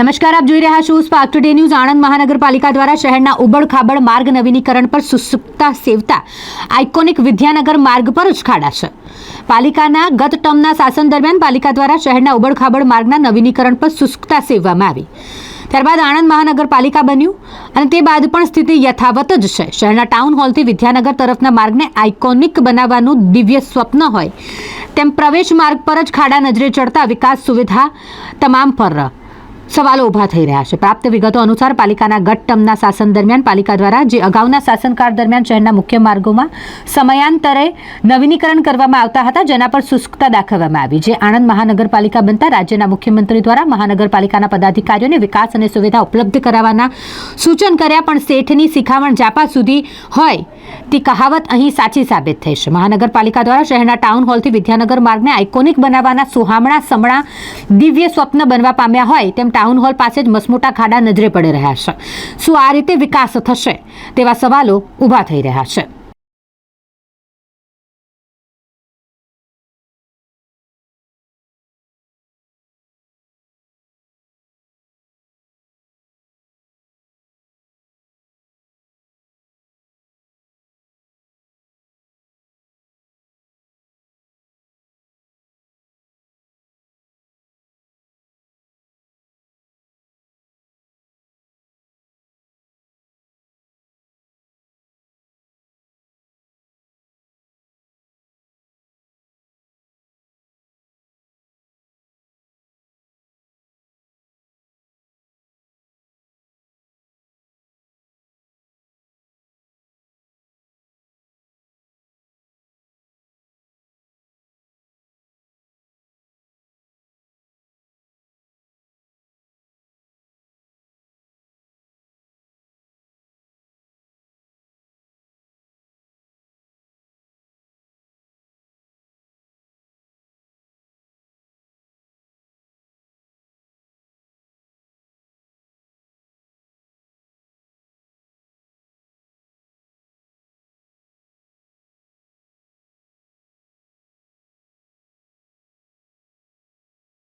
નમસ્કાર, આપ જોઈ રહ્યા છો સ્પાર્ક ટુડે ન્યૂઝ. આણંદ મહાનગરપાલિકા દ્વારા શહેરના ઉબડ-ખાબડ માર્ગ નવીનીકરણ પર સુસુપ્તા સેવતા આઇકોનિક વિદ્યાનગર માર્ગ પર જ ખાડા છે. પાલિકાના ગત ટર્મના શાસન દરમિયાન પાલિકા દ્વારા શહેરના ઉબડ-ખાબડ માર્ગના નવીનીકરણ પર સુસુપ્તા સેવવામાં આવી. ત્યારબાદ આણંદ મહાનગરપાલિકા બન્યું અને તે બાદ પણ સ્થિતિ યથાવત જ છે. શહેરના ટાઉન હોલથી વિદ્યાનગર તરફના માર્ગને આઇકોનિક બનાવવાનું દિવ્ય સ્વપ્ન હોય તેમ પ્રવેશ માર્ગ પર જ ખાડા નજરે ચડતા વિકાસ સુવિધા તમામ પર સવાલો ઊભા થઈ રહ્યા છે. પ્રાપ્ત વિગતો અનુસાર પાલિકાના ગત ટર્મના શાસન દરમિયાન, પાલિકા દ્વારા જે અગાઉના શાસનકાળ દરમિયાન શહેરના મુખ્ય માર્ગોમાં સમયાંતરે નવીનીકરણ કરવામાં આવતા હતા, જેના પર શુષ્કતા દાખવવામાં આવી. જે આણંદ મહાનગરપાલિકા બનતા રાજ્યના મુખ્યમંત્રી દ્વારા મહાનગરપાલિકાના પદાધિકારીઓને વિકાસ અને સુવિધા ઉપલબ્ધ કરાવવાના સૂચન કર્યા, પણ શેઠની શિખામણ જાપા સુધી હોય તે કહાવત અહીં સાચી સાબિત થઈ છે. મહાનગરપાલિકા દ્વારા શહેરના ટાઉન હોલથી વિદ્યાનગર માર્ગને આઇકોનિક બનાવવાના સુહામણા, સમણા, દિવ્ય સ્વપ્ન બનવા પામ્યા હોય તેમ ટાઉન હોલ પાસે જ મસમોટા ખાડા નજરે પડી રહ્યા છે. શું આ રીતે વિકાસ થશે તેવા સવાલો ઊભા થઈ રહ્યા છે.